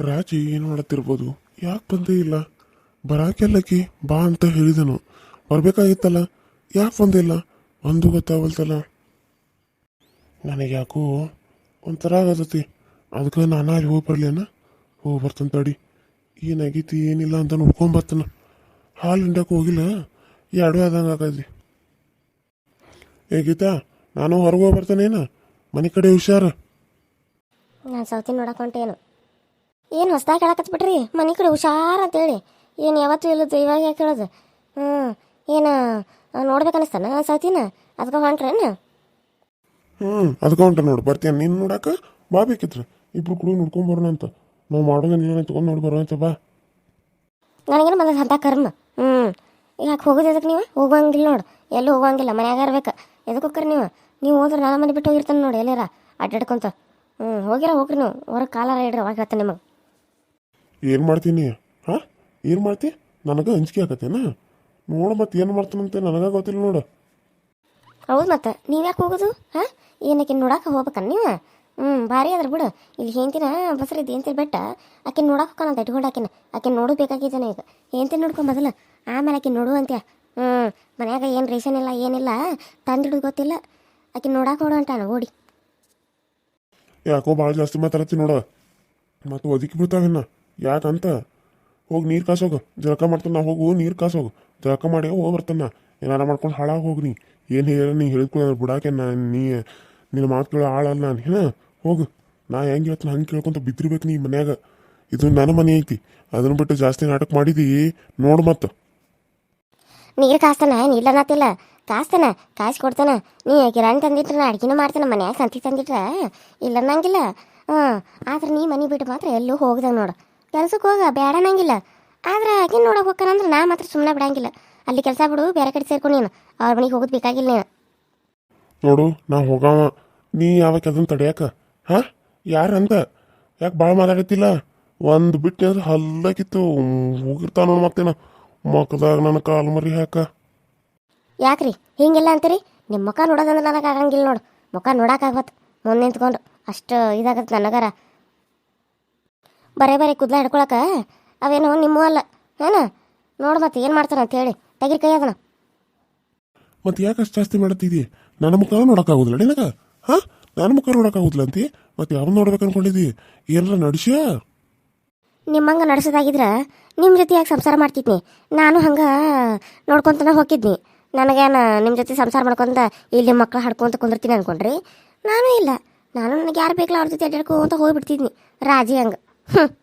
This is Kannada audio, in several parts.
ರಾಜಿ ಏನು ಮಾಡತ್ತಿರ್ಬೋದು? ಯಾಕೆ ಬಂದೇ ಇಲ್ಲ? ಬರಾಕೆಲ್ಲಕಿ ಬಾ ಅಂತ ಹೇಳಿದನು. ಬರಬೇಕಾಗಿತ್ತಲ್ಲ? ಯಾಕೆ ಬಂದಿಲ್ಲ? ಒಂದು ಗೊತ್ತಾಗಲ್ತಲ್ಲ ನನಗೆ ಯಾಕೋ ಒಂಥರ ಆಗತತಿ. ಅದಕ್ಕೆ ನಾನು ಅಲ್ಲಿ ಹೋಗಿ ಬರ್ಲೇನ? ಹೋಗಿ ಬರ್ತಂತ ತಡಿ. ಏನಾಗೈತಿ ಏನಿಲ್ಲ ಅಂತ ನೋಡ್ಕೊಂಬರ್ತಾನ ಹಾಲು ಹಿಂಡಕ್ಕೆ ಹೋಗಿಲ್ಲ? ಎರಡು ಆದಂಗೆ ಆಗೈತಿ. ಏ ನಾನು ಹೊರಗೆ ಹೋಗಿ ಬರ್ತಾನೇನ? ಮನೆ ಕಡೆ ಹುಷಾರು? ನಾನು ಸೌತಿ ನೋಡಕ್ಕೆ ಏನು ಹೊಸ್ದಾಗಿ ಹೇಳಕತ್ ಬಿಡ್ರಿ ಮನೆ ಕಡೆ ಹುಷಾರು ಅಂತೇಳಿ. ಏನು ಯಾವತ್ತೂ ಇಲ್ಲದ್ದು ಇವಾಗ ಯಾಕೆ ಹೇಳೋದು ಹ್ಞೂ ಏನು ನೋಡ್ಬೇಕನ್ನಿಸ್ತಾನ ಸೌತಿನ? ಅದಕ್ಕೆ ಹೊಂಟ್ರೇನು? ಹ್ಞೂ ಅದಕ್ಕೆ ಹೊಂಟ್ರೆ ನೋಡು. ಬರ್ತೀಯ ನೀನು ನೋಡಾಕ ಬಾ ಬೇಕಿತ್ರಿ. ಇಬ್ರು ಕುಡಿ ನೋಡ್ಕೊಂಬರೋಣ ಅಂತ. ನಾವು ಮಾಡೋದನ್ನೆಲ್ಲ ತೊಗೊಂಡು ನೋಡಿ ಬರೋಣ ಅಂತ ಬಾ. ನನಗೇನು ಬಂದದ ಅಂತ ಕರ್ಮ? ಹ್ಞೂ ಯಾಕೆ ಹೋಗೋದು ಎದಕ್ಕೆ ನೀವು? ಹೋಗೋಂಗಿಲ್ಲ ನೋಡು. ಎಲ್ಲೂ ಹೋಗೋಂಗಿಲ್ಲ ಮನ್ಯಾಗ ಇರ್ಬೇಕು. ಎದಕ್ಕೆ ಹೋಗ್ರಿ ನೀವು? ನೀವು ಹೋದ್ರೆ ನಾನು ಮನೆ ಬಿಟ್ಟು ಹೋಗಿರ್ತಾನೆ ನೋಡಿ ಎಲ್ಲಾರ ಅಡ್ಡಾಡ್ಕೊಂತ. ಹ್ಞೂ ಹೋಗಿರ ಹೋಗ್ರಿ ನೀವು. ಹೊರಗೆ ಕಾಲಾರ ಇಡ್ರಿ ಅವಾಗ ಹೇಳ್ತಾನೆ ನಿಮಗೆ. ಏನು ಮಾಡ್ತೀನಿ? ಹಾಂ? ಏನು ಮಾಡ್ತಿ? ನನಗೆ ಅಂಜಿಕೆ ಆಗತ್ತೇನ? ನೋಡು ಮತ್ತೆ ಏನು ಮಾಡ್ತಾನಂತೆ? ನನಗೆ ಗೊತ್ತಿಲ್ಲ ನೋಡು. ಹೌದು ಮತ್ತೆ. ನೀವು ಯಾಕೆ ಹೋಗೋದು? ಹಾಂ? ಏನಕ್ಕೆ ನೋಡಕ್ಕೆ ಹೋಗ್ಬೇಕನ್ ನೀವು? ಹ್ಞೂ ಭಾರಿ ಅದ್ರ ಬಿಡು. ಇಲ್ಲಿ ಹೆಂತಿನ ಬಸ್ರಿದ್ದು ಅಂತೇಳಿ ಬೆಟ್ಟ ಆಕೆ ನೋಡಕ್ಕೆ ಹೋಗೋಣ ಇಟ್ಕೊಂಡು ಆಕಿನ. ಆಕೆ ನೋಡು ಬೇಕಾಗಿದ್ದಾನೆ ಈಗ. ಹೆಂತಿನ ನೋಡ್ಕೊ ಮೊದಲು. ಆಮೇಲೆ ಆಕೆ ನೋಡು ಅಂತ್ಯ. ಹ್ಞೂ ಮನ್ಯಾಗ ಏನು ರೇಷನ್ ಇಲ್ಲ ಏನಿಲ್ಲ ತಂದಿಡೋದು ಗೊತ್ತಿಲ್ಲ. ಆಕೆ ನೋಡಕ್ಕೆ ಹೋಡು ಅಂಟಾನ ಓಡಿ. ಯಾಕೋ ಭಾಳ ಜಾಸ್ತಿ ಮಾತಾಡತ್ತಿ ನೋಡ. ಮತ್ತು ಒದಕಿ ಬಿಡ್ತಾವಿನ್ನ ಯಾಕಂತ? ಹೋಗಿ ನೀರು ಕಾಸೋಗು. ಜಳಕ ಮಾಡ್ತಾನ ನಾ ಹೋಗು ನೀರು ಕಾಸೋಗು. ಜಳಕ ಮಾಡಿ ಹೋಗಿ ಬರ್ತಾನ. ಏನಾರ ಮಾಡ್ಕೊಂಡು ಹಾಳಾಗಿ ಹೋಗಿ ನೀ ಏನು ಹೇಳ, ನೀ ಹೇಳಿದ್ಕೊಳ್ಳ ಬಿಡಾಕೆ, ನಾ ನೀ, ನಿನ್ನ ಮಾತು ಕೇಳೋ ಹಾಳಲ್ಲ ನಾನು. ಹೋಗು. ನಾ ಹೆಂಗೆ ಹೇಳ್ತಾನೆ ಹಂಗೆ ಕೇಳ್ಕೊಂತ ಬಿದ್ದಿರ್ಬೇಕು ನೀ ಮನ್ಯಾಗ. ಇದು ನನ್ನ ಮನೆ ಐತಿ. ಅದನ್ನ ಬಿಟ್ಟು ಜಾಸ್ತಿ ನಾಟಕ ಮಾಡಿದಿ, ನೋಡು ಮತ್ತು ನೀರು ಕಾಸ್ತಾನ ಇಲ್ಲ ಅನ್ನತ್ತಿಲ್ಲ ಕಾಸ್ತಾನ, ಕಾಸು ಕೊಡ್ತಾನ. ನೀ ಕಿರಾಣಿ ತಂದಿಟ್ರ ಅಡ್ಗೆನೂ ಮಾಡ್ತಾನ, ಮನ್ಯಾಗ ಸಂತಿ ತಂದಿಟ್ರ. ಇಲ್ಲ ಅನ್ನಂಗಿಲ್ಲ. ಹ್ಞೂ ಆದ್ರೆ ನೀ ಮನೆ ಬಿಟ್ಟು ಮಾತ್ರ ಎಲ್ಲೂ ಹೋಗ್ದಾಗ ನೋಡು. ಕೆಲ್ಸಕ್ಕೆ ಹೋಗ ಬೇಡ ಅನ್ನಂಗಿಲ್ಲ. ಆದ್ರೆ ಆಕಿನ ನೋಡಕ್ ಹೋಗ್ಕನಂದ್ರೆ ನಾ ಮಾತ್ರ ಸುಮ್ಮನೆ ಬಿಡಂಗಿಲ್ಲ. ಅಲ್ಲಿ ಕೆಲಸ ಬಿಡು ಬೇರೆ ಕಡೆ ಸೇರ್ಕೊಂಡು ನೀನು. ಅವ್ರ ಮನೆಗೆ ಹೋಗೋದು ಬೇಕಾಗಿಲ್ಲ ನೀನು. ನೋಡು ನಾ ಹೋಗವ. ನೀ ಯಾವಾಗ ಅದನ್ನ ತಡೆಯಕ? ಹಾ? ಯಾರಂತ ಯಾಕೆ ಭಾಳ ಮಾತಾಡತ್ತಿಲ್ಲ? ಒಂದು ಬಿಟ್ಟು ಅಂದ್ರೆ ಹಲ್ಲಾಕಿತ್ತು. ಹೋಗಿರ್ತಾನ ಮತ್ತೇನ. ಮಕ್ಕದಾಗ ನನ್ನ ಕಾಲು ಮರಿ ಹಾಕ. ಯಾಕ್ರಿ? ಹಿಂಗೆಲ್ಲ ಅಂತೀರಿ? ನಿಮ್ಮ ಮುಖ ನೋಡೋದಂದ್ರೆ ನನಗೆ ಆಗಂಗಿಲ್ಲ ನೋಡು. ಮುಖ ನೋಡೋಕ್ಕಾಗತ್ತೆ ಮುಂದೆ ನಿಂತ್ಕೊಂಡು. ಅಷ್ಟು ಇದಾಗತ್ತೆ ನನಗರ ಬರೇ ಬರೀ ಕುದ್ಲ ಹಿಡ್ಕೊಳಕ ಅವೇನು ನಿಮ್ಮ ಅಲ್ಲ. ಏನ? ನೋಡು ಮತ್ತೆ ಏನು ಮಾಡ್ತಾರ ಅಂತ ಹೇಳಿ. ತೆಗಿರಿ ಕೈ ಅದನ್ನ. ಮತ್ತೆ ಯಾಕೆ ಅಷ್ಟು ಜಾಸ್ತಿ ಮಾಡತ್ತಿದಿ ನನ್ನ ಮುಖ ನೋಡೋಕ್ಕಾಗೋದಿಲ್ಲ ನಿನಗ? ಹಾ? ನನ್ನ ಮುಖ ನೋಡೋಕ್ಕಾಗೋದಿಲ್ಲ ಅಂತಿ? ಮತ್ತೆ ಯಾವ ನೋಡ್ಬೇಕು ಅನ್ಕೊಂಡಿದ್ದಿ ಏನಾರ ನಡ್ಸ್ಯಾ? ನಿಮ್ಮಂಗೆ ನಡೆಸೋದಾಗಿದ್ರೆ ನಿಮ್ಮ ಜೊತೆ ಯಾಕೆ ಸಂಸಾರ ಮಾಡ್ತಿದ್ನಿ? ನಾನು ಹಂಗೆ ನೋಡ್ಕೊಂತನ ಹೋಗಿದ್ನಿ. ನನಗೇನು ನಿಮ್ಮ ಜೊತೆ ಸಂಸಾರ ಮಾಡ್ಕೊಂತ ಇಲ್ಲಿ ಮಕ್ಳು ಹಾಡ್ಕೊಂತ ಕುಂದಿರ್ತೀನಿ ಅನ್ಕೊಂಡ್ರಿ? ನಾನು ಇಲ್ಲ. ನಾನು ನನಗೆ ಯಾರು ಬೇಕಲ್ಲ ಅವ್ರ ಜೊತೆ ಅಡ್ಡಾಡ್ಕೊಂತ ಹೋಗಿಬಿಡ್ತಿದ್ನಿ. ರಾಜಿ ಹಂಗೆ.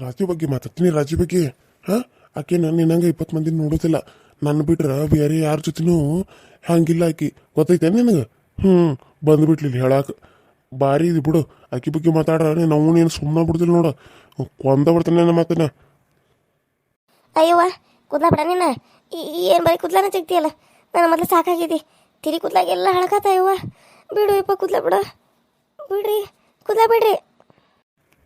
ರಾಜಿ ಬಗ್ಗೆ ಮಾತಾಡ್ತೀನಿ. ರಾಜಿ ಬಗ್ಗೆ, ಹಾ? ಆಕೆ ನಾನು ನಿನ್ನಂಗೆ ಇಪ್ಪತ್ತು ಮಂದಿ ನೋಡೋದಿಲ್ಲ. ನನ್ನ ಬಿಟ್ರೆ ಬೇರೆ ಯಾರ ಜೊತೆನೂ ಹಂಗಿಲ್ಲ ಆಕಿ. ಗೊತ್ತೈತೆ ನಿನಗೆ? ಹ್ಞೂ ಬಂದುಬಿಟ್ಲಿಲ್ಲ ಹೇಳಕ್ಕೆ ಹೇಳಾಕ. ಭಾರಿ ಇದು ಬಿಡು. ಆಕಿ ಬಗ್ಗೆ ಮಾತಾಡ್ರ ನಾವು ಏನು ಸುಮ್ಮನೆ ಬಿಡ್ತಿಲ್ಲ ನೋಡು. ಕೊಂದ ಬಿಡ್ತಾನೆ ನನ್ನ ಮಾತನ್ನ. ಅಯ್ಯವ್ವ ಕೂದ್ಲ ಬಿಡ ನೀನು ಏನು ಬರೀ ಕೂದ್ಲನ ತೆಗ್ತಿಯಲ್ಲ ನಾನು ಮೊದಲು ಸಾಕಾಗಿದೆ. ತಿರಿ ಎಲ್ಲ ಹಳಕಾತ ಅಯ್ಯವ್ವ. ಬಿಡು ಇಪ್ಪ, ಕೂದ್ಲ ಬಿಡ. ಬಿಡ್ರಿ, ಕುದ್ಲ ಬಿಡ್ರಿ.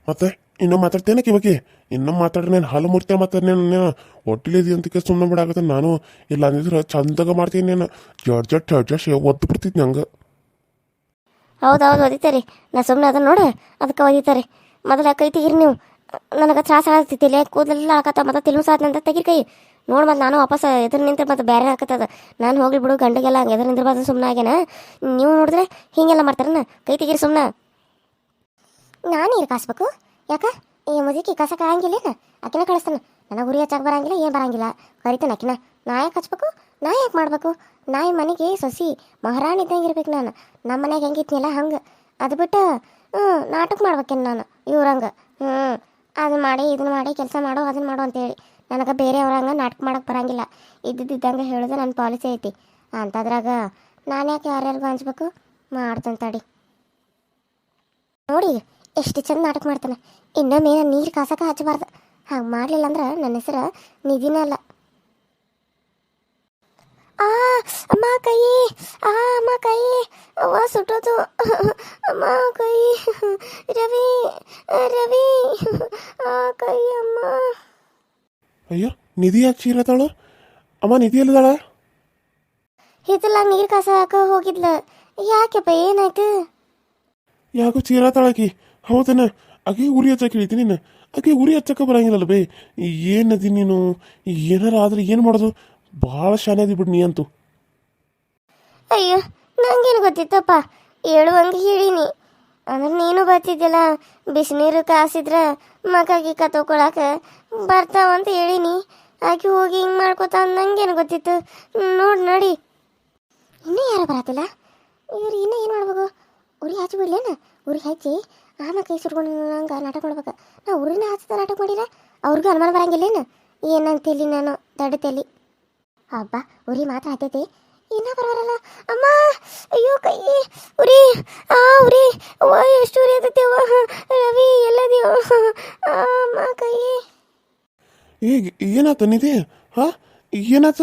ಮತ್ತೆ ಇನ್ನೂ ಮಾತಾಡ್ತೇನೆ ಆಕಿ ಬಗ್ಗೆ? ಇನ್ನೂ ನಾನು ಹಾಲು ಮುರ್ತೆ ಮತ್ತೆ ನಾನು ಹೊಟ್ಟಿಲಿದಿ ಅಂತ ಸುಮ್ಮನೆ ಬಿಡಾಕತ್ತೆ ನಾನು. ಇಲ್ಲ ಅಂದಿದ್ರೆ ಚಂದಾಗ ಮಾಡ್ತೀನಿ ನೀನು. ಜಡ್ ಜಡ್ ಒದ್ದು ಬಿಡ್ತಿದ್ನಿ ಹಂಗೆ. ಹೌದು ಹೌದು ಒದಿತಾರೆ. ನಾ ಸುಮ್ಮನೆ ಅದನ್ನ ನೋಡು, ಅದಕ್ಕೆ ಒದಿತಾರೆ. ಮೊದಲ ಕೈ ತೆಗಿರಿ ನೀವು. ನನಗೆ ತ್ರಾಸ ಆಗ್ತಿತ್ತಿಲ್ಲ ತಲೆ ಕೂದಲೆಲ್ಲ ಹಾಕತ್ತ ಮತ್ತೆ ತಿಳು ಸಾಧನ ಅಂತ ತೆಗಿರಿ ಕೈ. ನೋಡಿ ಮತ್ತೆ ನಾನು ವಾಪಸ್ ಎದುರು ನಿಂತ ಮತ್ತೆ ಬೇರೆ ಹಾಕತ್ತದ ನಾನು ಹೋಗ್ಲಿ ಬಿಡು, ಗಂಡಗೆಲ್ಲ ಎದುರು ನಿಂತಿರ್ಬಾರ್ದು ಸುಮ್ಮನೆ ಆಗ್ಯಾನ ನೀವು ನೋಡಿದ್ರೆ ಹಿಂಗೆಲ್ಲ ಮಾಡ್ತಾರನ? ಕೈ ತೆಗಿರಿ ಸುಮ್ಮನೆ ನಾನು ನೀರು ಕಾಸ್ಬೇಕು ಯಾಕ? ಈ ಮುದುಕಿ ಕಸಕ್ಕೆ ಆಗಂಗಿಲ್ಲ ಅಕ್ಕಿನ ಕಳಿಸ್ತಾನೆ. ನನಗೆ ಉರಿ ಹಚ್ಚಾಕ ಬರಂಗಿಲ್ಲ, ಏನು ಬರಂಗಿಲ್ಲ. ಕರಿತಾನೆ ಅಕ್ಕಿನ. ನಾ ಯಾಕೆ ಹಚ್ಬೇಕು? ನಾ ಯಾಕೆ ಮಾಡ್ಬೇಕು? ನಾ ಈ ಮನೆಗೆ ಸೊಸಿ, ಮಹಾರಾಣಿ ಇದ್ದಂಗೆ ಇರ್ಬೇಕು ನಾನು. ನಮ್ಮ ಮನೆಗೆ ಹೆಂಗಿತ್ನಿಲ್ಲ ಹಂಗೆ. ಅದು ಬಿಟ್ಟು ಹ್ಞೂ ನಾಟಕ ಮಾಡ್ಬೇಕೇನು ನಾನು ಇವ್ರಂಗೆ ಹ್ಞೂ ಅದನ್ನ ಮಾಡಿ ಇದನ್ನ ಮಾಡಿ, ಕೆಲಸ ಮಾಡು ಅದನ್ನ ಮಾಡು ಅಂತೇಳಿ. ನನಗೆ ಬೇರೆಯವ್ರಂಗೆ ನಾಟಕ ಮಾಡಕ್ಕೆ ಬರಂಗಿಲ್ಲ. ಇದ್ದಿದ್ದಂಗೆ ಹೇಳೋದು ನನ್ನ ಪಾಲಿಸಿ ಐತಿ. ಅಂಥದ್ರಾಗ ನಾನು ಯಾಕೆ ಯಾರ್ಯಾರಿಗೂ ಹಂಚ್ಬೇಕು? ಮಾಡ್ತಂತಡಿ ತಡಿ. ನೋಡಿ ಎಷ್ಟು ಚಂದ ನಾಟಕ ಮಾಡ್ತಾನೆ. ಇನ್ನೊಮ್ಮೆ ನೀರು ಕಾಸಕ್ಕೆ ಹಚ್ಚಬಾರ್ದು. ಹಂಗೆ ಮಾಡಲಿಲ್ಲ ಅಂದ್ರೆ ನನ್ನ ಹೆಸರು ನಿಧಿನ ಅಲ್ಲ. ಆ ಅಮ್ಮ ಕೈ ಆ ಅಮ್ಮ ಕೈ ಅವ್ವ ಸುಟ್ಟೋದು. ಅಮ್ಮ ಕೈ ರವಿ ರವಿ ಆ ಕೈ ಅಮ್ಮ. ಅಯ್ಯೋ ನಿಧಿ ಯಾಕೆ ಚೀರತಾಳು ಅಮ್ಮ ನಿಧಿ ಎಲ್ಲಿದಾಳ ಇದೆಲ್ಲ ನೀರು ಕಾಸಕ ಹೋಗಿದ್ಲ. ಯಾಕೆಪ್ಪ ಏನಾಯ್ತು? ಯಾಕೋ ಚೀರತಾಳಕಿ ಹೌದನ ಆಕೆ ಉರಿ ಹಚ್ಚಕ್ಕೆ ಹೇಳ್ತೀನಿ ನೀನು ಆಕೆ ಉರಿ ಹಚ್ಚಕ್ಕೆ ಬರಂಗಿಲ್ಲಲ್ಲ ಬೈ. ಏನದಿ ನೀನು? ಏನಾರ ಆದ್ರೆ ಏನು ಮಾಡೋದು? ಭಾಳ ಶಾನೆ ಅದಿ ಬಿಡು ನೀ ಅಂತೂ. ಅಯ್ಯೋ, ನಂಗೇನು ಗೊತ್ತಿತ್ತಪ್ಪ. ಹೇಳುವಂಗೆ ಹೇಳಿನಿ. ಅಂದ್ರೆ ನೀನು ಬರ್ತಿದ್ದಿಲ್ಲ ಬಿಸಿನೀರು ಕಾಸಿದ್ರ ಮಕ ಗಿಕ್ಕ ತಗೊಳಕ ಬರ್ತಾವಂತ ಹೇಳಿನಿ. ಆಕೆ ಹೋಗಿ ಹಿಂಗೆ ಮಾಡ್ಕೋತ ನಂಗೇನು ಗೊತ್ತಿತ್ತು. ನೋಡಿ ನೋಡಿ. ಇನ್ನೂ ಯಾರು ಬರತ್ತಿಲ್ಲ? ಇವ್ರು ಇನ್ನೂ ಏನು ಮಾಡ್ಬೇಕು? ಉರಿ ಹಚ್ಚಿ ಬಿಡ್ಲೇನ? ಉರಿ ಹಚ್ಚಿ ಆಮೇಲೆ ಕೈ ಸುಡ್ಕೊಂಡು ನಂಗೆ ನಾಟಕ ಮಾಡ್ಬೇಕು ನಾ ಊರಿನ ಹಚ್ಚದ ನಾಟಕ ಮಾಡಿದ್ರೆ ಅವ್ರಿಗೂ ಅನುಮಾನ ಬರಂಗಿಲ್ಲೇನು ಏನಂತೇಳಿ ನಾನು ದೊಡ್ಡ ತಲಿ. ಹಬ್ಬ ಉರಿ ಮಾತ್ರ ಹತ್ತೈತಿ ಇನ್ನ ಬರಲ್ಲ ಅಮ್ಮ, ಅಯ್ಯೋ, ಕೈ, ಉರಿ, ಆ, ಉರಿ. ಓಯ್ ಎಷ್ಟು ಉರಿ ಹತ್ತೈತಿ ರವಿ ಎಲ್ಲದೇವ ಅಮ್ಮ, ಕೈ. ಈಗ ಏನಾತ ನಿಧಿ ಹಾ? ಏನಾತ?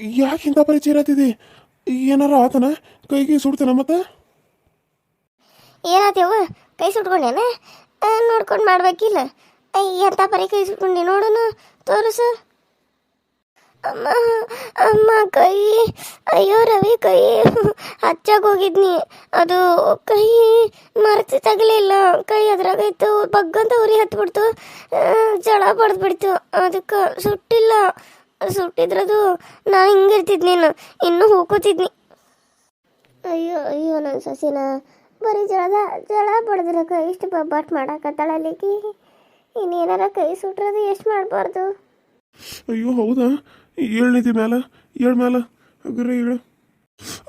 ಯಾಕೆ ಇಂಥ ಪರಿಚಯ ಇರತ್ತಿದಿ? ಏನಾರ ಆತನ? ಕೈಗೆ ಸುಡ್ತಾನ ಮತ್ತೆ? ಏನಾತೇವ? ಕೈ ಸುಟ್ಕೊಂಡೇನ? ನೋಡ್ಕೊಂಡು ಮಾಡ್ಬೇಕಿಲ್ಲ. ಎಂಥ ಪರಿ ಕೈ ಸುಟ್ಕೊಂಡೆ ನೋಡೋಣ, ತೋರಿಸು. ಅಮ್ಮ ಅಮ್ಮ, ಕೈ. ಅಯ್ಯೋ, ರವಿ ಕೈ. ಹಚ್ಚಾಗ ಹೋಗಿದ್ನಿ. ಅದು ಕೈ ಮರೆತು ತಗಲಿಲ್ಲ ಕೈ ಅದ್ರಾಗೈತು ಬಗ್ಗಂತ ಉರಿ ಹತ್ಬಿಡ್ತು. ಜಳ ಬಡ್ದ್ಬಿಡ್ತು. ಅದಕ್ಕೆ ಸುಟ್ಟಿಲ್ಲ. ಸುಟ್ಟಿದ್ರದು ನಾ ಹಿಂಗಿರ್ತಿದ್ನೇನು ಇನ್ನೂ ಹೋಗೋತಿದ್ನಿ ಅಯ್ಯೋ ಅಯ್ಯೋ ನನ್ನ ಸಸಿನ. ಬರೀ ಜಳದ ಜಳ ಬಡ್ದ್ರ ಕೈ ಇಷ್ಟು ಬಬ್ಬಾಟ್ ಮಾಡಾಕತ್ತಾಳಲ್ಲಿಕಿ ಇನ್ನೇನಾರ ಕೈ ಸುಟ್ರದು ಎಷ್ಟು ಮಾಡಬಾರ್ದು? ಅಯ್ಯೋ, ಹೌದಾ? ಏಳ್ನಿತಿ ಮೇಲೆ ಏಳು ಮ್ಯಾಲ. ಏಳು.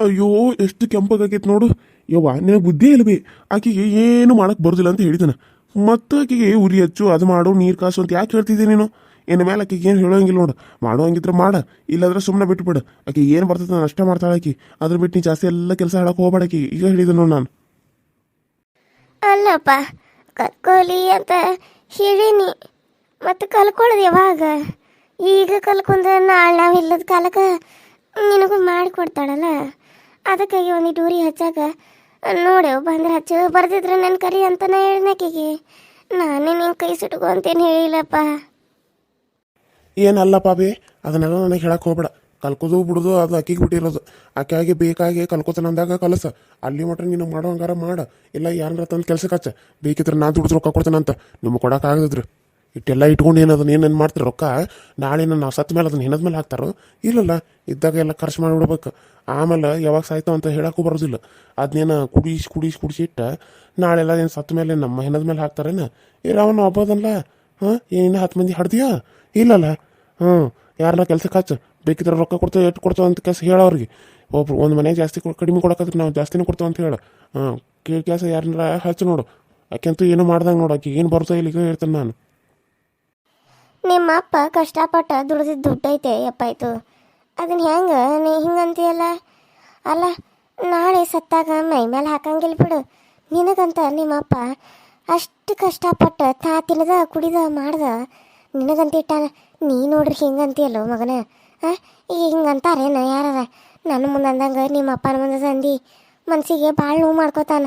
ಅಯ್ಯೋ, ಎಷ್ಟು ಕೆಂಪಗಾಗೈತೆ ನೋಡು. ಯವ್ವ, ನಿನಗೆ ಬುದ್ಧಿ ಇಲ್ಲ ಬಿ ಆಕೆಗೆ ಏನು ಮಾಡಕ್ಕೆ ಬರೋದಿಲ್ಲ ಅಂತ ಹೇಳಿದಾನೆ. ಮತ್ತು ಆಕೆಗೆ ಉರಿ ಹಚ್ಚು, ಅದು ಮಾಡು, ನೀರು ಕಾಸು ಅಂತ ಯಾಕೆ ಹೇಳ್ತಿದ್ದೀನಿ ನೀನು? ಇನ್ನು ಮೇಲೆ ಆಕೆಗೆ ಏನು ಹೇಳೋಂಗಿಲ್ಲ ನೋಡು. ಮಾಡುವಂಗಿದ್ರೆ ಮಾಡ. ಇಲ್ಲಾಂದ್ರೆ ಸುಮ್ಮನೆ ಬಿಟ್ಬಿಡು. ಆಕೆ ಏನು ಬರ್ತದೆ ನಾನು ಅಷ್ಟೇ ಮಾಡ್ತಾಳೆ ಆಕಿ. ಅದ್ರ ಬಿಟ್ಟು ನೀ ಜಾಸ್ತಿ ಎಲ್ಲ ಕೆಲಸ ಹೇಳಕ್ಕೆ ಹೋಗ್ಬೇಡ ಆಕೆ. ಈಗ ಹೇಳಿದೆ ನೋಡು ನಾನು. ಅಲ್ಲಪ್ಪ ಕಲ್ಕೋಲಿ ಅಂತ ಹೇಳೀನಿ. ಮತ್ತು ಕಲ್ಕೊಳ್ಳೋದು ಯಾವಾಗ? ಈಗ ಕಲ್ಕೊಂಡ್ರೆ ನಾಳೆ ನಾವು ಇಲ್ಲದ ಕಾಲಕ್ಕೆ ನಿನಗೂ ಮಾಡಿಕೊಡ್ತಾಳಲ್ಲ? ಅದಕ್ಕಾಗಿ ಒಂದು ಡೂರಿ ಹಚ್ಚಾಕ ನೋಡೆವು ಬಂದ್ರೆ ಹಚ್ಚು. ಬರ್ದಿದ್ರೆ ನನ್ನ ಕರಿ ಅಂತ ನಾ ಹೇಳಿನಕಿಗೆ ನಾನೇ ನಿನ್ನ ಕೈ ಸುಟ್ಕೊ ಅಂತೇನು ಹೇಳಿಲ್ಲಪ್ಪ. ಏನಲ್ಲಪ್ಪ ಬೇ ಅದನ್ನೆಲ್ಲ ನನಗೆ ಹೇಳಕ್ಕೆ ಹೋಗ್ಬೇಡ. ಕಲ್ಕೋದು ಬಿಡೋದು, ಅದು ಅಕ್ಕಿಗೆ ಬಿಟ್ಟಿರೋದು. ಆಗಿ ಬೇಕಾಗಿ ಕಲ್ಕೋತಾನ ಅಂದಾಗ ಕಲಸ. ಅಲ್ಲಿ ಮಟ್ಟ ನೀನು ಮಾಡೋ ಹಂಗಾರ ಮಾಡ. ಇಲ್ಲ ಯಾರನ್ನ ತಂದು ಕೆಲಸ ಹಚ್ಚ. ಬೇಕಿದ್ರೆ ನಾ ದುಡ್ದು ರೊಕ್ಕ ಕೊಡ್ತಾನಂತ ನಿಮ್ಗೆ ಕೊಡೋಕ್ಕಾಗದಿದ್ರು ಇಟ್ಟೆಲ್ಲ ಇಟ್ಕೊಂಡು ಏನದು ಏನೇನು ಮಾಡ್ತಾರೆ ರೊಕ್ಕ? ನಾಳೆ ನಾವು ಸತ್ತ ಮೇಲೆ ಅದನ್ನ ಹೆಣದ ಮೇಲೆ ಹಾಕ್ತಾರೆ? ಇಲ್ಲಲ್ಲ, ಇದ್ದಾಗ ಎಲ್ಲ ಖರ್ಚು ಮಾಡಿಬಿಡ್ಬೇಕು. ಆಮೇಲೆ ಯಾವಾಗ ಸಾಯ್ತಾವ ಅಂತ ಹೇಳಕ್ಕೂ ಬರೋದಿಲ್ಲ. ಅದನ್ನೇನು ಕುಡಿಸಿ ಕುಡಿಸಿ ಕುಡಿಸಿಟ್ಟು ನಾಳೆಲ್ಲ ಏನು ಸತ್ತ ಮೇಲೆ ನಮ್ಮ ಹೆಣದ ಮೇಲೆ ಹಾಕ್ತಾರೇನು? ಇಲ್ಲ ಅವನು ಒಬ್ಬದಲ್ಲ ಹಾಂ? ಏನು ಹತ್ತು ಮಂದಿ ಹಡ್ದಿಯಾ? ಇಲ್ಲಲ್ಲ. ಹ್ಞೂ ಯಾರನ್ನ ಕೆಲ್ಸಕ್ಕೆ ಹಚ್ಚ. ಬೇಕಿದ್ರೆ ರೊಕ್ಕ ಕೊಡ್ತೇವೆ, ಎಷ್ಟು ಕೊಡ್ತೇವೆ ಅಂತ ಕೆಲಸ ಹೇಳ ಅವ್ರಿಗೆ. ಒಬ್ರು ಒಂದು ಮನೆ ಜಾಸ್ತಿ ಕಡಿಮೆ ಕೊಡಕತ್ರ ನಾವು ಜಾಸ್ತಿನೇ ಕೊಡ್ತೇವೆ ಅಂತ ಹೇಳ. ಹಾಂ, ಕೇಳಿ ಕೆಲಸ ಯಾರನ್ನ ಹಚ್ಚ ನೋಡು. ಆಕೆಂತೂ ಏನು ಮಾಡ್ದಂಗೆ ನೋಡು, ಆಕೆ ಏನು ಬರ್ತೋ ಇಲ್ಲಿಗೆ ಹೇಳ್ತೇನೆ ನಾನು. ನಿಮ್ಮ ಅಪ್ಪ ಕಷ್ಟಪಟ್ಟ ಐತೆ ದುಡ್ಡೈತೆ ಆಯಿತು ಅದನ್ನ ಹೆಂಗೆ, ನೀ ಹಿಂಗಂತೀಯಲ್ಲ? ಅಲ್ಲ, ನಾಳೆ ಸತ್ತಾಗ ಮೈ ಮೇಲೆ ಹಾಕಂಗಿಲ್ಲ ಬಿಡು. ನಿನಗಂತ ನಿಮ್ಮಪ್ಪ ಅಷ್ಟು ಕಷ್ಟಪಟ್ಟು ತಾ ತಿನ್ನದ ಕುಡಿದ ಮಾಡ್ದ. ನಿನಗಂತ ಇಟ್ಟಾನ, ನೀ ನೋಡ್ರಿ ಹಿಂಗಂತೀಯಲ್ಲೋ ಮಗನ. ಹಿಂಗಂತಾರೇನ ಯಾರ ನನ್ನ ಮುಂದೆ ಅಂದಂಗ ನಿಮ್ಮ ಅಪ್ಪನ ಮುಂದೆ ಸಂದಿ ಮನಸ್ಸಿಗೆ ಭಾಳ ನೋವು ಮಾಡ್ಕೋತಾನ.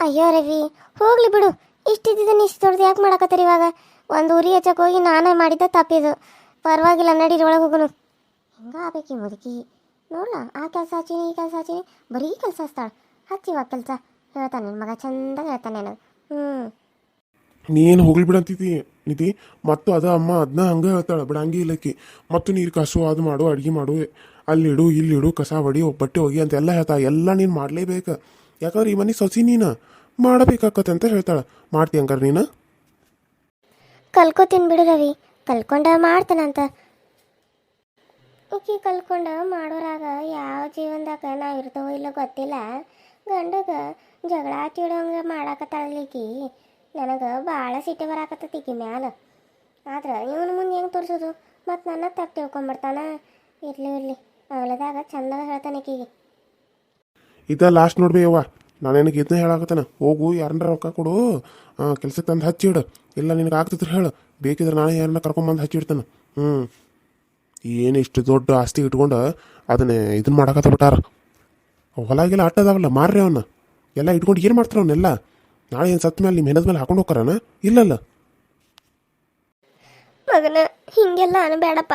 ಅಯ್ಯೋ ರವಿ, ಹೋಗ್ಲಿ ಬಿಡು. ಇಷ್ಟಿದ್ದಿದ್ದನ್ನು ಇಷ್ಟು ದೊಡ್ಡದು ಯಾಕೆ ಮಾಡಕತ್ತಾರೆ ಇವಾಗ? ಒಂದು ಊರಿ ಹಚ್ಚಕ್ಕೆ ಹೋಗಿ ನಾನೇ ಮಾಡಿದ್ದ ತಪ್ಪಿದು. ಪರವಾಗಿಲ್ಲ ನಡೀರಿ ಒಳಗೆ ಹೋಗೋನು. ಹಿಂಗ ಆಗ್ಬೇಕು ಮುದುಕಿ? ನೋಡ್ಲ, ಆ ಕೆಲಸ ಹಚ್ಚಿನಿ, ಈ ಕೆಲಸ ಹಚ್ಚಿನಿ. ಬರೀ ಕೆಲಸ ಹಚ್ತಾಳೆ. ಹಚ್ಚಿವಾಗ ಕೆಲಸ. ಹೇಳ್ತಾನೆ ನಿನ್ನ ಮಗ ಚಂದಾಗ ಹೇಳ್ತಾನೆ ಹ್ಞೂ ನೀನು ಹೋಗ್ಲಿ ಬಿಡಂತಿದ್ದಿ ನಿಧಿ. ಮತ್ತು ಅದ ಅಮ್ಮ ಅದನ್ನ ಹಂಗೆ ಹೇಳ್ತಾಳೆ, ಬಿಡಂಗಿ ಇಲ್ಲಕ್ಕಿ, ಮತ್ತು ನೀರು ಕಸು ಅದು ಮಾಡು, ಅಡುಗೆ ಮಾಡು ಅಲ್ಲಿಡು ಇಲ್ಲಿಡು ಕಸ ಬಡಿ ಬಟ್ಟೆ ಹೋಗಿ ಅಂತ ಎಲ್ಲ ಹೇಳ್ತಾ ಎಲ್ಲ ನೀನು ಮಾಡಲೇಬೇಕು. ಯಾಕಂದ್ರೆ ಈ ಮನೆ ಸೊಸಿ ನೀನು ಮಾಡಬೇಕಾಕತ್ತೆ ಅಂತ ಹೇಳ್ತಾಳೆ. ಮಾಡ್ತಿ ಹಂಗಾರೆ ನೀನು? ಕಲ್ಕೋತೀನಿ ಬಿಡು ರವಿ. ಕಲ್ಕೊಂಡ ಮಾಡ್ತಾನಂತ. ಈಕಿ ಕಲ್ಕೊಂಡ ಮಾಡೋರಾಗ ಯಾವ ಜೀವನದಾಗ ನಾವು ಇರ್ತವೋ ಇಲ್ಲ ಗೊತ್ತಿಲ್ಲ. ಗಂಡಗ ಜಗಳ ಚೀಡೋಂಗ ಮಾಡಾಕತ್ತಾಳಲಿಕ್ಕಿ ನನಗೆ ಭಾಳ ಸಿಟ್ಟು ಬರಾಕತ್ತೈತಿ ಈಕಿ ಮ್ಯಾಲ. ಆದ್ರೆ ಇವನು ಮುಂದೆ ಹೆಂಗೆ ತೋರಿಸೋದು? ಮತ್ತು ನನ್ನ ತಪ್ಪು ತಿಳ್ಕೊಂಬಿಡ್ತಾನ ಇರ್ಲಿ ಇರ್ಲಿ. ಅವಳದಾಗ ಚಂದಾಗ ಹೇಳ್ತಾನೆ ಈಕಿಗೆ. ಇದ ಲಾಸ್ಟ್ ನೋಡ್ಬಿ ಅವ್ವ ನಾನು ನಿನಗೆ ಇದನ್ನ ಹೇಳಾಕತ್ತಾನ? ಹೋಗು ಯಾರನ್ನ ರೊಕ್ಕ ಕೊಡು. ಕೆಲ್ಸಕ್ಕೆ ತಂದು ಹಚ್ಚಿಡು ಇಲ್ಲ ನಿನಗೆ ಆಗ್ತಿದ್ರೆ ಹೇಳು. ಬೇಕಿದ್ರೆ ನಾನು ಯಾರನ್ನ ಕರ್ಕೊಂಬಂದು ಹಚ್ಚಿಡ್ತಾನೆ ಹ್ಞೂ ಏನು ಇಷ್ಟು ದೊಡ್ಡ ಆಸ್ತಿ ಇಟ್ಕೊಂಡು ಅದನ್ನ ಇದನ್ನ ಮಾಡಾಕತ್ತ ಬಿಟ್ಟಾರ ಹೊಲಾಗೆಲ್ಲ ಅಟ್ಟದಾವಲ್ಲ ಮಾರ್ರಿ ಅವನ್ನ ಎಲ್ಲ ಇಟ್ಕೊಂಡು ಏನು ಮಾಡ್ತಾರೆ ಅವನ್ನೆಲ್ಲ ನಾಳೆ ಏನು ಸತ್ತ ಮೇಲೆ, ನಿಮ್ಮ ಹೆಣದ ಮೇಲೆ ಹಾಕೊಂಡು ಹೋಗ್ಕರಣ ಇಲ್ಲಲ್ಲ. ಮಗನ, ಹಿಂಗೆಲ್ಲ ಅನ್ಬೇಡಪ್ಪ.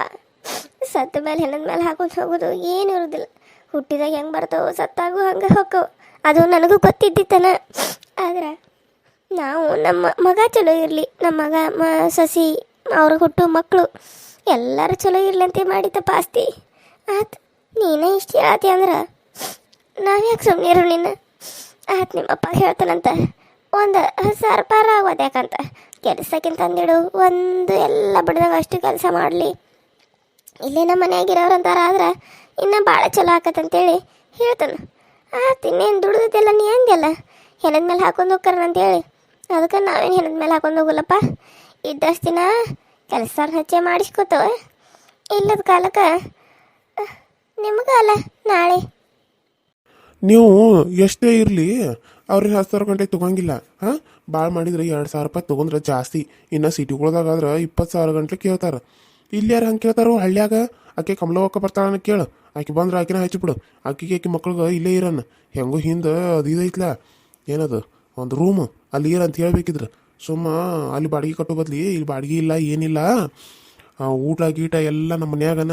ಸತ್ತ ಮೇಲೆ ಹೆಣದ ಮೇಲೆ ಹಾಕೊಂಡು ಹೋಗೋದು ಏನು ಇರೋದಿಲ್ಲ. ಹುಟ್ಟಿದಾಗ ಹೆಂಗೆ ಬರ್ತಾವೋ, ಸತ್ತಾಗು ಹಂಗೆ ಹೋಗವು ಅದು ನನಗೂ ಗೊತ್ತಿದ್ದಿತ್ತನ. ಆದ್ರೆ ನಾವು ನಮ್ಮ ಮಗ ಚಲೋ ಇರಲಿ. ನಮ್ಮ ಮಗ, ಮ, ಸಸಿ, ಅವ್ರ ಹುಟ್ಟು ಮಕ್ಕಳು ಎಲ್ಲರೂ ಚಲೋ ಇರ್ಲಿ ಅಂತ ಮಾಡಿದ್ದಪ್ಪ ಆಸ್ತಿ ಆತು, ನೀನೇ ಇಷ್ಟು ಹೇಳತಿ ಅಂದ್ರೆ ನಾವ್ಯಾಕೆ ಇರೋ ನಿನ್ನ? ಆತ್ ನಿಮ್ಮಪ್ಪ ಹೇಳ್ತಾನಂತ. ಒಂದು ಸರ್ಪಾರ ಆಗೋದು ಯಾಕಂತ ಕೆಲಸಕ್ಕಿಂತ ಅಂದಿಡು ಒಂದು ಎಲ್ಲ ಬಿಡ್ದಾಗ ಅಷ್ಟು ಕೆಲಸ ಮಾಡಲಿ. ಇಲ್ಲಿ ನಮ್ಮ ಮನ್ಯಾಗಿರೋರಂತಾರ ಆದ್ರೆ ಇನ್ನೂ ಭಾಳ ಚಲೋ ಆಕತ್ತಂತೇಳಿ ಹೇಳ್ತಾನೆ. ಆ ಇನ್ನೇನು ದುಡ್ದದೆಲ್ಲ ನೀ ಅಂದ್ಯಲ್ಲ ಹೆಣದ ಮೇಲೆ ಹಾಕೊಂಡು ಅಂತ ಅಂತೇಳಿ. ಅದಕ್ಕೆ ನಾವೇನು ಹೆಣದ ಮೇಲೆ ಹಾಕೊಂಡು ಹೋಗಲ್ಲಪ್ಪ? ಇದ್ದಷ್ಟು ದಿನ ಕೆಲಸ ಹಚ್ಚೆ ಮಾಡಿಸ್ಕೊತವೆ. ಇಲ್ಲದ ಕಾಲಕ್ಕೆ ನಿಮಗಲ್ಲ ನಾಳೆ. ನೀವು ಎಷ್ಟೇ ಇರಲಿ ಅವ್ರಿಗೆ ಹತ್ತು ಸಾವಿರ ಗಂಟೆಗೆ ತೊಗೊಂಗಿಲ್ಲ. ಹಾಂ? ಭಾಳ ಮಾಡಿದ್ರೆ ಎರಡು ಸಾವಿರ ರೂಪಾಯಿ ತೊಗೊಂಡ್ರೆ ಜಾಸ್ತಿ. ಇನ್ನು ಸಿಟಿಗಳ್ದಾಗಾದ್ರೆ ಇಪ್ಪತ್ತು ಸಾವಿರ ಗಂಟೆ ಕೇಳ್ತಾರೆ. ಇಲ್ಲಿ ಯಾರು ಹಂಗೆ ಕೇಳ್ತಾರೆ ಹಳ್ಳಿಯಾಗ? ಆಕೆ ಕಮಲವಕ್ಕ ಬರ್ತಾಳನ್ನ ಕೇಳು. ಆಕೆ ಬಂದ್ರೆ ಆಕಿನ ಹಚ್ಚಿಬಿಡು ಆಕಿಗೆ ಆಕೆ ಮಕ್ಳಿಗೆ ಇಲ್ಲೇ ಇರನ್ನ ಹೆಂಗೂ ಹಿಂದೆ ಅದು ಇದೈತ್ಲ ಏನದು? ಒಂದು ರೂಮು. ಅಲ್ಲಿ ಇರಂತ ಹೇಳ್ಬೇಕಿದ್ರೆ. ಸುಮ್ಮ ಅಲ್ಲಿ ಬಾಡಿಗೆ ಕಟ್ಟೋ ಬದ್ಲಿ ಇಲ್ಲಿ ಬಾಡಿಗೆ ಇಲ್ಲ, ಏನಿಲ್ಲ. ಊಟ ಗೀಟ ಎಲ್ಲ ನಮ್ಮ ಮನ್ಯಾಗನ.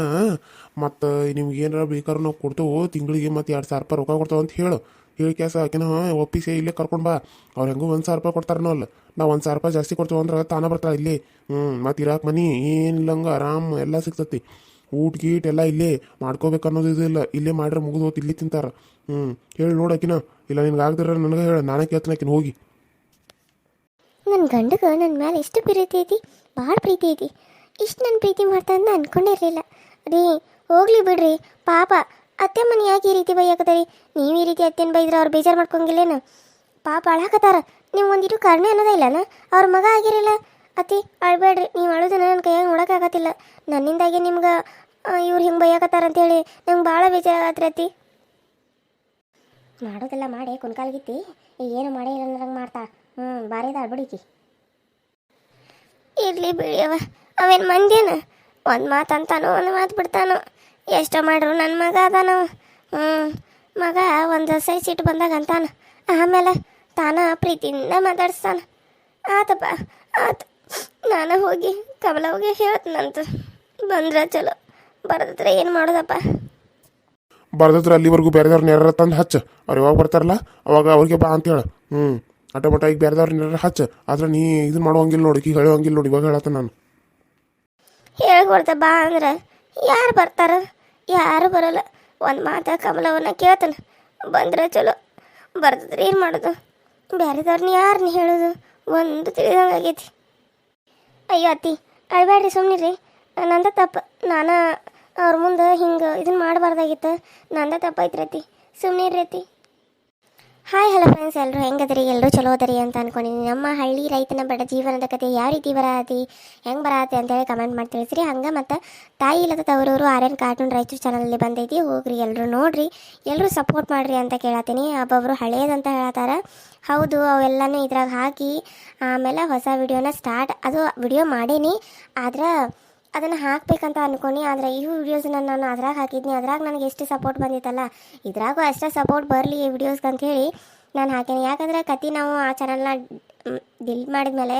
ಮತ್ತು ನಿಮ್ಗೆ ಏನಾರ ಬೇಕಾದ್ರೂ ನಾವು ಕೊಡ್ತೇವೆ ತಿಂಗಳಿಗೆ ಮತ್ತು ಎರಡು ಸಾವಿರ ರೂಪಾಯಿ ರೊಕ್ಕ ಕೊಡ್ತೇವೆ ಅಂತ ಹೇಳು. ಹೇಳಿ ಕ್ಯಾಸ ಆಕಿನ ಒಪ್ಪಿಸಿ, ಇಲ್ಲೇ ಕರ್ಕೊಂಡು ಬಾ. ಅವ್ರು ಹೆಂಗೂ ಒಂದು ಸಾವಿರ ರೂಪಾಯಿ ಕೊಡ್ತಾರೆ ಅಲ್ಲ. ನಾವು ಒಂದು ಸಾವಿರ ರೂಪಾಯಿ ಜಾಸ್ತಿ ಕೊಡ್ತೀವಿ ಅಂದ್ರೆ ತಾನ ಬರ್ತಾಳೆ ಇಲ್ಲಿ. ಹ್ಞೂ ಮತ್ತು ಇರಾಕ್ ಮನಿ ಏನಿಲ್ಲಂಗ ಆರಾಮ್ ಎಲ್ಲ ಸಿಗ್ತತಿ. ಊಟ ಗೀಟ್ ಎಲ್ಲ ಇಲ್ಲೇ ಮಾಡ್ಕೋಬೇಕು ಅನ್ನೋದು ಇದಿಲ್ಲ ಇಲ್ಲೇ. ಮಾಡ್ರೆ ಮುಗಿದು ಹೋತು, ಇಲ್ಲಿ ತಿಂತಾರೆ. ಹ್ಞೂ ಹೇಳಿ ನೋಡಾಕಿನ ಇಲ್ಲ, ನಿನ್ಗೆ ಆಗದಿರ ನನಗೆ ಹೇಳ, ನಾನೇ ಕೇಳ್ತೀನಿ ಆಕಿನ ಹೋಗಿ. ನನ್ನ ಗಂಡಗ ನನ್ನ ಮೇಲೆ ಎಷ್ಟು ಪ್ರೀತಿ ಐತಿ, ಭಾಳ ಪ್ರೀತಿ ಐತಿ. ಇಷ್ಟು ನನ್ನ ಪ್ರೀತಿ ಮಾಡ್ತಾ ಅಂತ ಅನ್ಕೊಂಡಿರಲಿಲ್ಲ ರೀ, ಹೋಗ್ಲಿ ಬಿಡ್ರಿ, ಪಾಪ. ಅತ್ತೆ ಮನೆ ಯಾಕೆ ಈ ರೀತಿ ಬೈಯಾಕತ್ತೀರಿ ನೀವು ಈ ರೀತಿ ಅತ್ತೆನ ಬೈದ್ರೆ ಅವ್ರು ಬೇಜಾರು ಮಾಡ್ಕೊಂಗಿಲ್ಲೇನು? ಪಾಪ ಅಳಾಕತ್ತಾರ ನೀವು ಒಂದಿಟ್ಟು ಕಾರಣ ಅನ್ನೋದೇ ಇಲ್ಲನ? ಅವ್ರ ಮಗ ಆಗಿರಲ್ಲ. ಅತ್ತಿ, ಅಳ್ಬೇಡ್ರಿ. ನೀವು ಅಳೋದನ್ನ ನನ್ನ ಕೈಯಾಗ ನೋಡೋಕ್ಕಾಗತ್ತಿಲ್ಲ ನನ್ನಿಂದಾಗಿ ನಿಮ್ಗೆ ಇವ್ರು ಹಿಂಗೆ ಬೈಯಾಕತ್ತಾರ ಅಂತೇಳಿ ನಂಗೆ ಭಾಳ ಬೇಜಾರಾಗತ್ರಿ ಅತ್ತಿ. ಮಾಡೋದೆಲ್ಲ ಮಾಡಿ, ಕುಣ್ಕಾಲ್ಗಿತ್ತಿ. ಏನು ಮಾಡೇ ಇಲ್ಲ ನಂಗೆ ಮಾಡ್ತಾ. ಹ್ಞೂ ಬಾರಿದ ಇರಲಿ ಬಿಡಿ ಅವ ಅವೇನು ಮಂದೇನು? ಒಂದು ಮಾತು ಅಂತಾನೋ ಒಂದು ಮಾತು ಬಿಡ್ತಾನು. ಎಷ್ಟೋ ಮಾಡ್ರು. ನನ್ನ ಮಗ ಅದಾನು ಹ್ಞೂ ಮಗ ಒಂದು ಸೈ ಸಿಟ್ಟು ಬಂದಾಗ ಅಂತಾನ. ಆಮೇಲೆ ತಾನ ಪ್ರೀತಿಯಿಂದ ಮಾತಾಡಿಸ್ತಾನೆ. ಆತಪ್ಪ ಆತು. ನಾನು ಹೋಗಿ ಕಮಲ ಹೋಗಿ ಹೇಳ್ತೀನಂತ ಬಂದ್ರೆ ಚಲೋ. ಬರ್ದತ್ರ ಏನು ಮಾಡೋದಪ್ಪ? ಬರ್ದತ್ರ ಅಲ್ಲಿವರೆಗೂ ಬೇರೆದವ್ರು ನೆರ ತಂದು ಹಚ್ಚ. ಅವ್ರು ಯಾವಾಗ ಬರ್ತಾರಲ್ಲ ಅವಾಗ ಅವ್ರಿಗೆ ಬಾ ಅಂತ ಹೇಳು. ಹ್ಞೂ ಆಟೋಮಟ ಈಗ ಬೇರೆದವ್ರನ್ನ ಯಾರು ಹಚ್ಚ. ಆದ್ರೆ ನೀ ಇದು ಮಾಡುವಂಗಿಲ್ಲ ನೋಡಿ ಈಗ ಹೇಳುವಂಗಿಲ್ಲ ನೋಡಿ ಇವಾಗ ಹೇಳತ್ತ ನಾನು. ಹೇಳ್ಕೊಡ್ತೆ ಬಾ ಅಂದ್ರೆ. ಯಾರು ಬರ್ತಾರ? ಯಾರು ಬರಲ್ಲ. ಒಂದು ಮಾತ ಕಮಲವನ್ನ ಕೇಳ್ತಾನೆ. ಬಂದ್ರೆ ಚಲೋ. ಬರ್ತದ್ರೆ ಏನು ಮಾಡೋದು? ಬೇರೆದವ್ರನ್ನ ಯಾರನ್ನ ಹೇಳೋದು? ಒಂದು ತಿಳಿದಂಗೆ ಆಗೈತಿ. ಅಯ್ಯೋ ಅತ್ತಿ ಅಳ್ಬೇಡ್ರಿ ರೀ ನಂದ ತಪ್ಪು. ನಾನು ಅವ್ರ ಮುಂದೆ ಹಿಂಗೆ ಇದನ್ನ ಮಾಡಬಾರ್ದಾಗಿತ್ತು. ನಂದ ತಪ್ಪಾಯ್ತು ರತಿ ಸುಮ್ಮನೆ ಅತ್ತಿ. ಹಾಯ್ ಹಲೋ ಫ್ರೆಂಡ್ಸ್ ಎಲ್ಲರೂ ಹೆಂಗದ್ರಿ? ಎಲ್ಲರೂ ಚಲೋ ಅದರಿ ಅಂತ ಅನ್ಕೊಂಡಿದ್ದೀನಿ ನಮ್ಮ ಹಳ್ಳಿ ರೈತನ ಬಡ ಜೀವನದ ಕತೆ ಯಾವ ರೀತಿ ಬರತಿ ಹೆಂಗೆ ಬರತ್ತೆ ಅಂತೇಳಿ ಕಮೆಂಟ್ ಮಾಡಿ ತಿಳಿಸ್ರಿ. ಹಂಗೆ ಮತ್ತು ತಾಯಿ ಇಲ್ಲದ ತವರೂರು ಆರ್ಯನ್ ಕಾರ್ಟೂನ್ ರಾಯಚೂರು ಚಾನಲಲ್ಲಿ ಬಂದೈತಿ. ಹೋಗ್ರಿ ಎಲ್ಲರೂ ನೋಡ್ರಿ. ಎಲ್ಲರೂ ಸಪೋರ್ಟ್ ಮಾಡಿರಿ ಅಂತ ಕೇಳತ್ತೀನಿ ಒಬ್ಬೊಬ್ರು ಹಳೇದಂತ ಹೇಳತ್ತಾರ ಹೌದು, ಅವೆಲ್ಲನೂ ಇದ್ರಾಗ ಹಾಕಿ ಆಮೇಲೆ ಹೊಸ ವಿಡಿಯೋನ ಸ್ಟಾರ್ಟ್ ಅದು ವಿಡಿಯೋ ಮಾಡೀನಿ. ಆದ್ರೆ ಅದನ್ನು ಹಾಕ್ಬೇಕಂತ ಅನ್ಕೊಂಡು, ಆದರೆ ಈ ವಿಡಿಯೋಸ್ನ ನಾನು ಅದ್ರಾಗ ಹಾಕಿದ್ನಿ. ಅದ್ರಾಗ ನನಗೆ ಎಷ್ಟು ಸಪೋರ್ಟ್ ಬಂದಿತ್ತಲ್ಲ? ಇದ್ರಾಗೂ ಅಷ್ಟೇ ಸಪೋರ್ಟ್ ಬರಲಿ ಈ ವಿಡಿಯೋಸ್ಗೆ ಹೇಳಿ ನಾನು ಹಾಕೇನೆ ಯಾಕಂದರೆ ಕತಿ ನಾವು ಆ ಚಾನಲ್ನ ಡಿಲೀಟ್ ಮಾಡಿದ್ಮೇಲೆ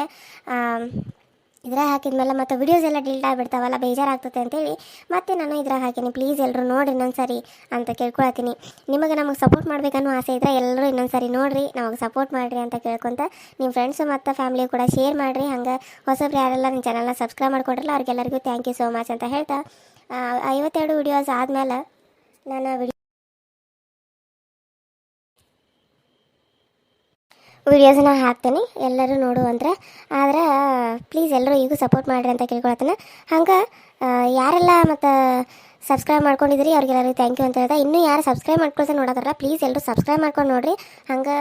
ಇದ್ರಾಗ ಹಾಕಿದ್ಮೇಲೆ ಮತ್ತೆ ವಿಡಿಯೋಸ್ ಎಲ್ಲ ಡಿಲೀಟ್ ಆಗಿಬಿಡ್ತಾವಲ್ಲ, ಬೇಜಾರಾಗ್ತದೆ ಅಂತೇಳಿ. ಮತ್ತೆ ನಾನು ಇದ್ರಾಗ ಹಾಕೀನಿ. ಪ್ಲೀಸ್ ಎಲ್ಲರೂ ನೋಡಿ ಇನ್ನೊಂದು ಸರಿ ಅಂತ ಕೇಳ್ಕೊಳತೀನಿ ನಿಮಗೆ ನಮಗೆ ಸಪೋರ್ಟ್ ಮಾಡಬೇಕನ್ನೋ ಆಸೆ ಇದ್ರೆ ಎಲ್ಲರೂ ಇನ್ನೊಂದು ಸರಿ ನೋಡಿರಿ, ನಮಗೆ ಸಪೋರ್ಟ್ ಮಾಡಿರಿ ಅಂತ ಕೇಳ್ಕೊತ ನಿಮ್ಮ ಫ್ರೆಂಡ್ಸು ಮತ್ತು ಫ್ಯಾಮಿಲಿ ಕೂಡ ಶೇರ್ ಮಾಡಿರಿ. ಹಂಗೆ ಹೊಸಬ್ರು ಯಾರೆಲ್ಲ ನಿಮ್ಮ ಚಾನಲ್ನ ಸಬ್ಸ್ಕ್ರೈಬ್ ಮಾಡ್ಕೊಡ್ರಲ್ಲ ಅವ್ರಿಗೆಲ್ಲರಿಗೂ ಥ್ಯಾಂಕ್ ಯು ಸೋ ಮಚ್ ಅಂತ ಹೇಳ್ತಾ ಐವತ್ತೆರಡು ವಿಡಿಯೋಸ್ ಆದಮೇಲೆ ನಾನು ವಿಡಿಯೋಸನ್ನ ಹಾಕ್ತೀನಿ, ಎಲ್ಲರೂ ನೋಡು ಅಂದರೆ. ಆದ್ರೆ ಪ್ಲೀಸ್ ಎಲ್ಲರೂ ಈಗೂ ಸಪೋರ್ಟ್ ಮಾಡಿರಿ ಅಂತ ಕೇಳ್ಕೊಳತ್ತನ. ಹಂಗೆ ಯಾರೆಲ್ಲ ಮತ್ತು ಸಬ್ಸ್ಕ್ರೈಬ್ ಮಾಡ್ಕೊಂಡಿದ್ದೀರಿ, ಅವ್ರಿಗೆಲ್ಲರಿಗೂ ಥ್ಯಾಂಕ್ ಯು ಅಂತ ಹೇಳ್ತಾ ಇನ್ನೂ ಯಾರು ಸಬ್ಸ್ಕ್ರೈಬ್ ಮಾಡ್ಕೊಳ್ತಾ ನೋಡೋದಾರ ಪ್ಲೀಸ್ ಎಲ್ಲರೂ ಸಬ್ಸ್ಕ್ರೈಬ್ ಮಾಡ್ಕೊಂಡು ನೋಡಿರಿ. ಹಂಗೆ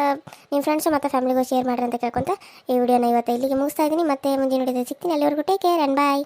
ನಿಮ್ಮ ಫ್ರೆಂಡ್ಸು ಮತ್ತು ಫ್ಯಾಮಿಲಿಗೂ ಶೇರ್ ಮಾಡಿರಿ ಅಂತ ಕೇಳ್ಕೊಂತ ಈ ವಿಡಿಯೋನ ಇವತ್ತು ಇಲ್ಲಿಗೆ ಮುಗಿಸ್ತಾ ಇದ್ದೀನಿ. ಮತ್ತೆ ಮುಂದಿನ ವಿಡಿಯೋದಲ್ಲಿ ಸಿಗ್ತೀನಿ. ಅಲ್ಲಿವರೆಗೂ ಟೇಕ್ ಕೇರ್ ಆ್ಯಂಡ್ ಬಾಯ್